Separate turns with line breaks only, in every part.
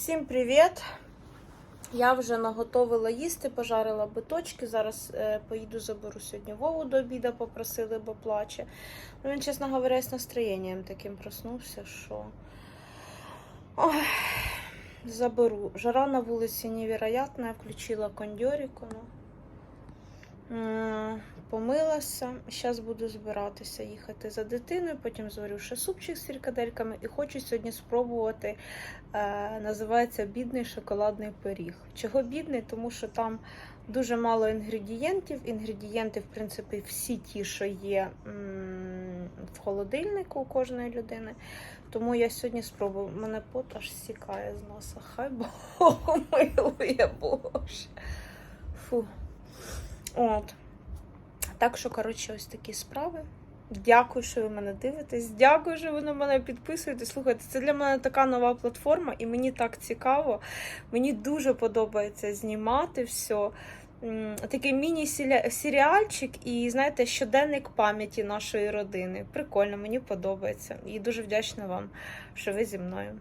Всім привіт! Я вже наготовила їсти, пожарила биточки. Зараз е, поїду заберу сьогодні Вову до обіду, попросили, бо плаче. Ну, він, чесно говоря, з настроєнням таким проснувся, що Ой, заберу. Жара на вулиці невероятна, включила кондьоріку. Ну. Помилася. Зараз буду збиратися їхати за дитиною, потім зварю ще супчик з фрикадельками і хочу сьогодні спробувати. Е, називається бідний шоколадний пиріг. Чого бідний? Тому що там дуже мало інгредієнтів. Інгредієнти, в принципі, всі ті, що є в холодильнику у кожної людини. Тому я сьогодні спробую. Мене пот аж сікає з носа. Хай Бог милує Боже. Фу. От. Так що, коротше, ось такі справи. Дякую, що ви мене дивитесь. Дякую, що ви на мене підписуєтесь. Слухайте, це для мене така нова платформа, і мені так цікаво. Мені дуже подобається знімати все. Такий міні-серіальчик і, знаєте, щоденник пам'яті нашої родини. Прикольно, мені подобається. І дуже вдячна вам, що ви зі мною.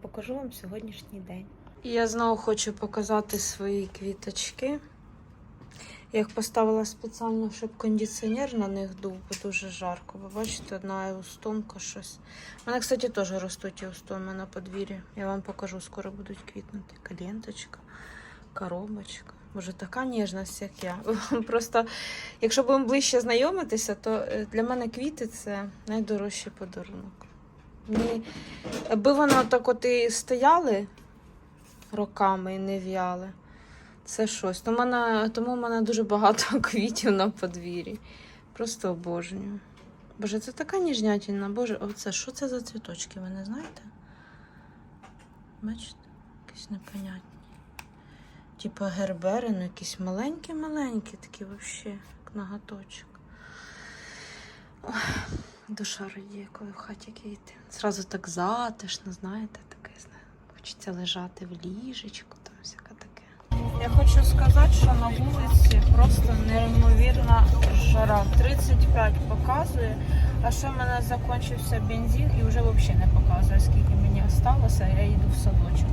Покажу вам сьогоднішній день. Я знову хочу показати свої квіточки. Я їх поставила спеціально, щоб кондиціонер на них дув, бо дуже жарко. Ви бачите, одна устомка щось. У мене, кстати, теж ростуть устоми на подвір'ї. Я вам покажу, скоро будуть квітнути. Каленточка, коробочка. Боже, така ніжність, як я. Просто, якщо будемо ближче знайомитися, то е, для мене квіти це найдорожчий подарунок. Мені, аби воно так от і стояли роками і не в'яли. Це щось. Тому в мене, тому мене дуже багато квітів на подвір'ї. Просто обожнюю. Боже, це така ніжнятінна. Боже, оце що це за цвіточки, ви не знаєте? Бачите? Якісь непонятні. Типа гербери, ну якісь маленькі-маленькі, такі взагалі, як ноготочок. Душа радіє, коли в хаті квіти. Зразу так затишно, знаєте, таке. Хочеться лежати в ліжечку. Я хочу сказати, що на вулиці просто неймовірна жара. 35 показує, а що в мене закінчився бензин і вже взагалі не показує, скільки мені залишилося, я їду в садочок.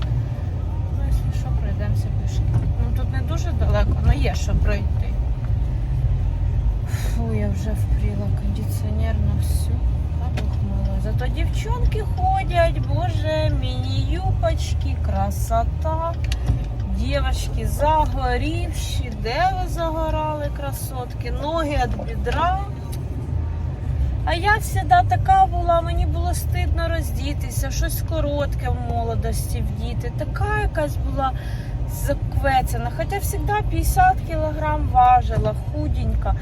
Ну, якщо що, пройдемося пішки. Ну тут не дуже далеко, але є що пройти. Фу, я вже впріла кондиціонер на всю. Зато дівчонки ходять, боже, міні-юпочки, красота. Дівчатки загорівші, де ви загорали, красотки, ноги від бідра. А я завжди така була, мені було стидно роздітися, щось коротке в молодості вдіти. Така якась була заквецена. Хоча завжди 50 кілограм важила, худенька.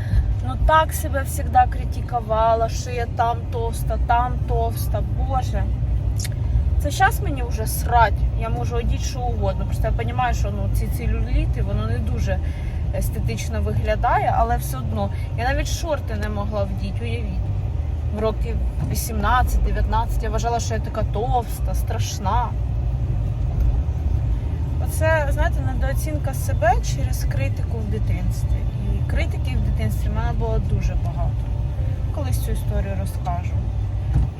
Ну так себе завжди критикувала, що я там товста, там товста. Боже. Це зараз мені вже срать. Я можу одіти що угодно. Просто я розумію, що ну, ці целюліти, воно не дуже естетично виглядає, але все одно. Я навіть шорти не могла вдіти, уявіть. В років 18-19 я вважала, що я така товста, страшна. Оце, знаєте, недооцінка себе через критику в дитинстві. І критики в дитинстві в мене було дуже багато. Колись цю історію розкажу.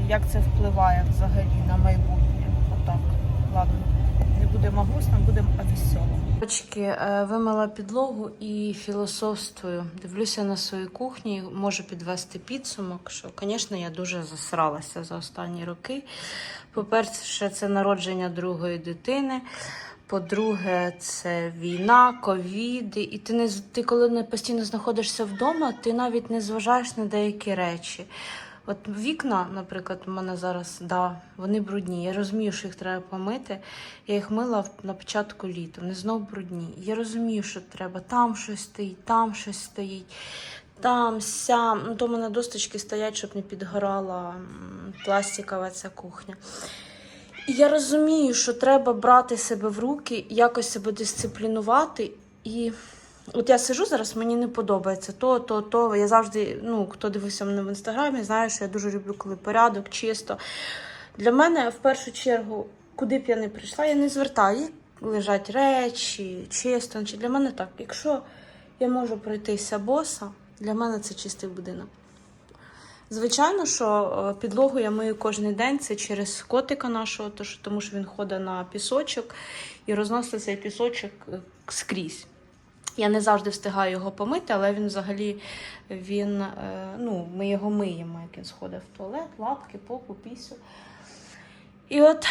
Як це впливає взагалі на майбутнє. Ладно, не будемо грустно, будемо весело. Очки, вимила підлогу і філософствую. Дивлюся на своїй кухні, можу підвести підсумок, що, звісно, я дуже засралася за останні роки. По-перше, це народження другої дитини. По-друге, це війна, ковід. І ти не ти, коли не постійно знаходишся вдома, ти навіть не зважаєш на деякі речі. От вікна, наприклад, у мене зараз, да, вони брудні. Я розумію, що їх треба помити. Я їх мила на початку літа, вони знов брудні. Я розумію, що треба. Там щось стоїть, там щось стоїть, там, сям. Ну, то в мене досточки стоять, щоб не підгорала пластикова ця кухня. І я розумію, що треба брати себе в руки, якось себе дисциплінувати. І от я сижу зараз, мені не подобається то, то, то. Я завжди, ну, хто дивився мене в інстаграмі, знає, що я дуже люблю, коли порядок, чисто. Для мене в першу чергу, куди б я не прийшла, я не звертаю. Лежать речі, чисто. Чи для мене так. Якщо я можу пройтися боса, для мене це чистий будинок. Звичайно, що е, підлогу я мию кожен день. Це через котика нашого, тому що він ходить на пісочок і розносить цей пісочок е, скрізь. Я не завжди встигаю його помити, але він взагалі він, е, ну, ми його миємо, як він сходить в туалет, лапки, попу, пісю. І от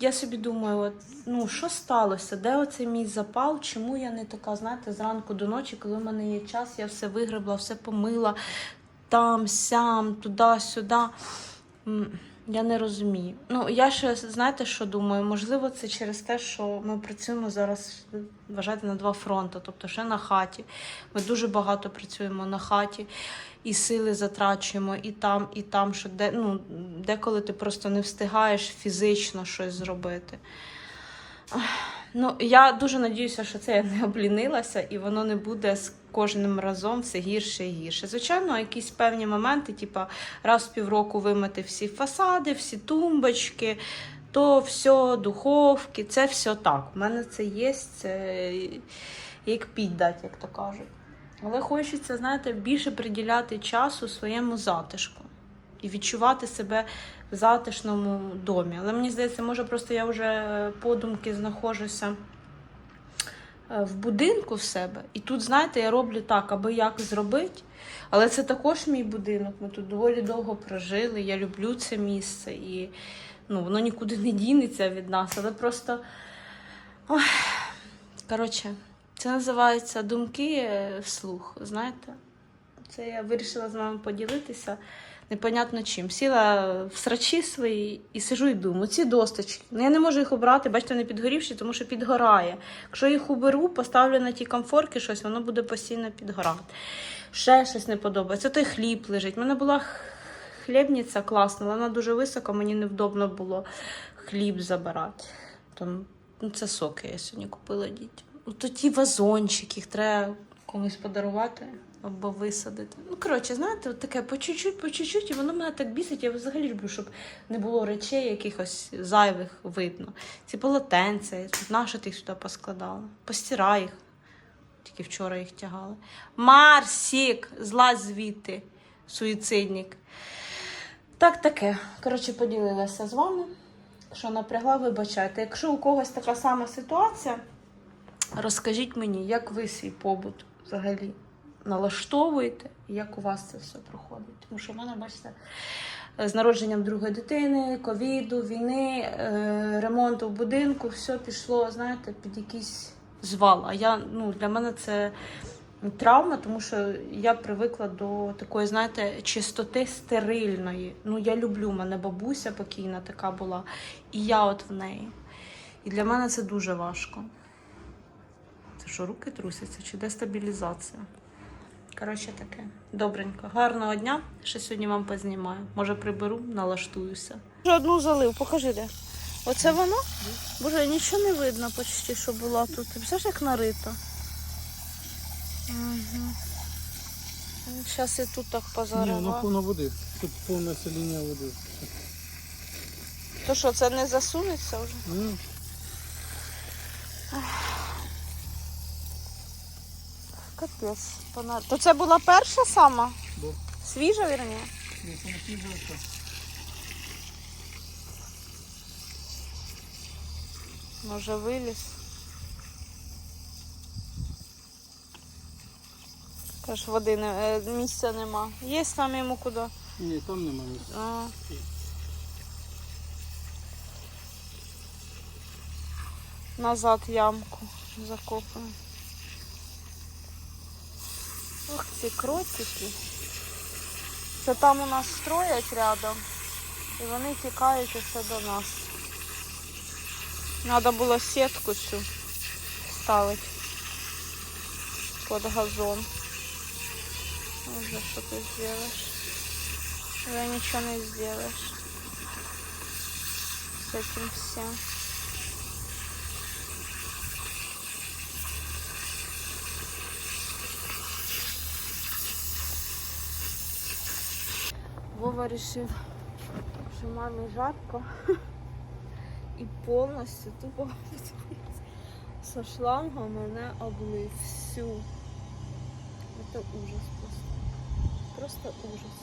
я собі думаю, от, ну що сталося? Де оцей мій запал? Чому я не така, знаєте, зранку до ночі, коли в мене є час, я все вигребла, все помила там, сям, туди-сюди. Я не розумію. Ну, я ще, знаєте, що думаю? Можливо, це через те, що ми працюємо зараз, вважайте, на два фронти, тобто ще на хаті. Ми дуже багато працюємо на хаті і сили затрачуємо, і там, і там, що де, ну, деколи ти просто не встигаєш фізично щось зробити. Ну, я дуже надіюся, що це я не облінилася, і воно не буде з кожним разом все гірше і гірше. Звичайно, якісь певні моменти, типа раз в півроку вимити всі фасади, всі тумбочки, то все, духовки, це все так. У мене це є, це як піддать, як то кажуть. Але хочеться, знаєте, більше приділяти часу своєму затишку і відчувати себе в затишному домі. Але мені здається, може, просто я вже подумки знаходжуся е, в будинку в себе. І тут, знаєте, я роблю так, аби як зробити. Але це також мій будинок. Ми тут доволі довго прожили. Я люблю це місце і ну, воно нікуди не дінеться від нас. Але просто. Ой. Коротше, це називається думки е, вслух. Знаєте? Це я вирішила з вами поділитися непонятно чим. Сіла в срачі свої і сижу і думаю, ці досточки. Ну я не можу їх обрати, бачите, вони підгорівші, тому що підгорає. Якщо їх уберу, поставлю на ті комфорки щось, воно буде постійно підгорати. Ще щось не подобається. Той хліб лежить. У мене була хлібниця класна, вона дуже висока, мені невдобно було хліб забирати. Там, ну, це соки я сьогодні купила дітям. То ті вазончики, їх треба комусь подарувати або висадити. Ну, коротше, знаєте, от таке по чуть-чуть, по чуть-чуть, і воно мене так бісить. Я взагалі люблю, щоб не було речей якихось зайвих видно. Ці полотенця, наша ти їх сюди поскладала. Постирай їх. Тільки вчора їх тягали. Марсік, злазь звідти, суїцидник. Так, таке. Коротше, поділилася з вами. Що напрягла, вибачайте. Якщо у когось така сама ситуація, розкажіть мені, як ви свій побут взагалі налаштовуєте, як у вас це все проходить. Тому що в мене, бачите, з народженням другої дитини, ковіду, війни, е, ремонту в будинку, все пішло, знаєте, під якийсь звал. А я, ну, для мене це травма, тому що я привикла до такої, знаєте, чистоти стерильної. Ну, я люблю, мене бабуся покійна така була, і я от в неї. І для мене це дуже важко. Це що, руки трусяться чи дестабілізація? Коротше таке. Добренько. Гарного дня. Ще сьогодні вам познімаю. Може приберу, налаштуюся. Вже одну залив, покажи де. Оце воно? Боже, нічого не видно почти, що була тут. Ти бачиш, як нарито. Угу. Зараз і тут так
Ні,
позариваю.
ну повно води. Тут повна лінія води.
То що, це не засунеться вже?
Ну,
Капець. Пона- То це була перша сама?
Да.
Свіжа, вірні?
ну, там свіжа.
Може виліз. Теж води не, е, місця нема. Є там йому куди.
Ні, там нема місця.
А. Назад ямку закопаємо. Ух, ці кротики. Це там у нас строять рядом. І вони тікають усе до нас. Надо було сітку цю ставити під газон. Уже що ти зробиш? Уже ничего не сделаешь с этим всем. Вова рішив, що мамі жарко і повністю тупо со шланга мене облив всю. Це ужас просто. Просто ужас.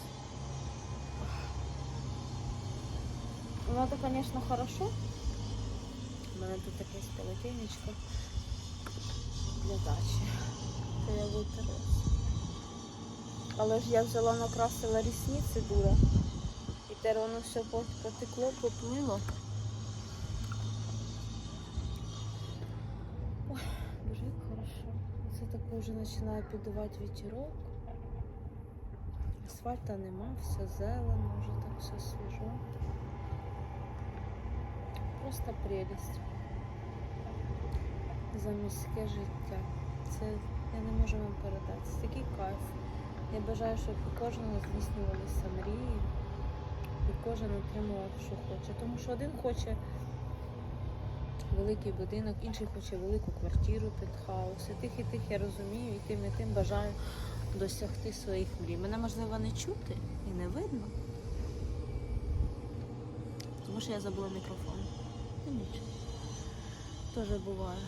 Ну это, конечно, хорошо. У мене тут таке сполотенечко для дачі. То я витерла. Але ж я взяла накрасила рісниці дура. І тепер воно все потекло, поплило. Ой, дуже хорошо. Це таке вже починає піддувати вітерок. Асфальта нема, все зелено, вже так все свіжо. Просто прелість. Заміське життя. Це я не можу вам передати. Це такий кайф. Я бажаю, щоб у кожного здійснювалися мрії, і кожен отримував, що хоче. Тому що один хоче великий будинок, інший хоче велику квартиру, пентхаус. І тих і тих я розумію, і тим і тим бажаю досягти своїх мрій. Мене можливо не чути і не видно. Тому що я забула мікрофон. Ну нічого. Теж буває.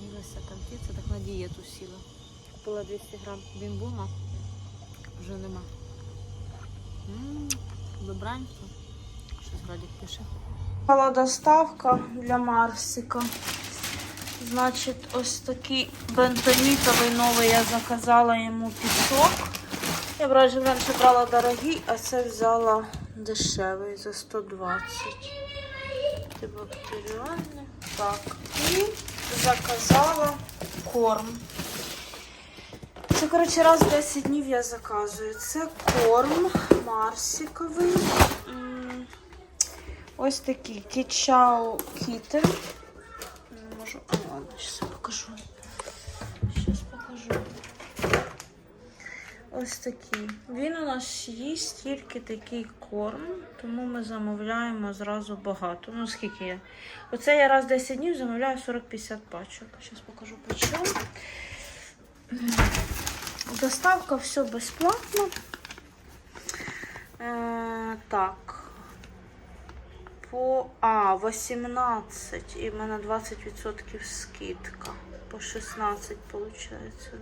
З'явилася конфіця, так на дієту сіла. Купила 200 грам бімбума, вже нема. Добранько. Щось вроді пише. Була доставка для Марсика. Значить, ось такий бентонітовий новий я заказала йому пісок. Я раніше раніше брала дорогий, а це взяла дешевий за 120. Антибактеріальний. Так. І заказала корм. Це, коротше, раз в 10 днів я заказую. Це корм марсиковий. Ось такий кічау кітель. Не Можу. Ладно, зараз покажу. Зараз покажу. Ось такий. Він у нас їсть тільки такий корм, тому ми замовляємо зразу багато. Ну, скільки я? Оце я раз в 10 днів замовляю 40-50 пачок. Зараз покажу по чому. Доставка все безплатно. Е, так. По А, 18 і в мене 20% скидка. По 16 виходить,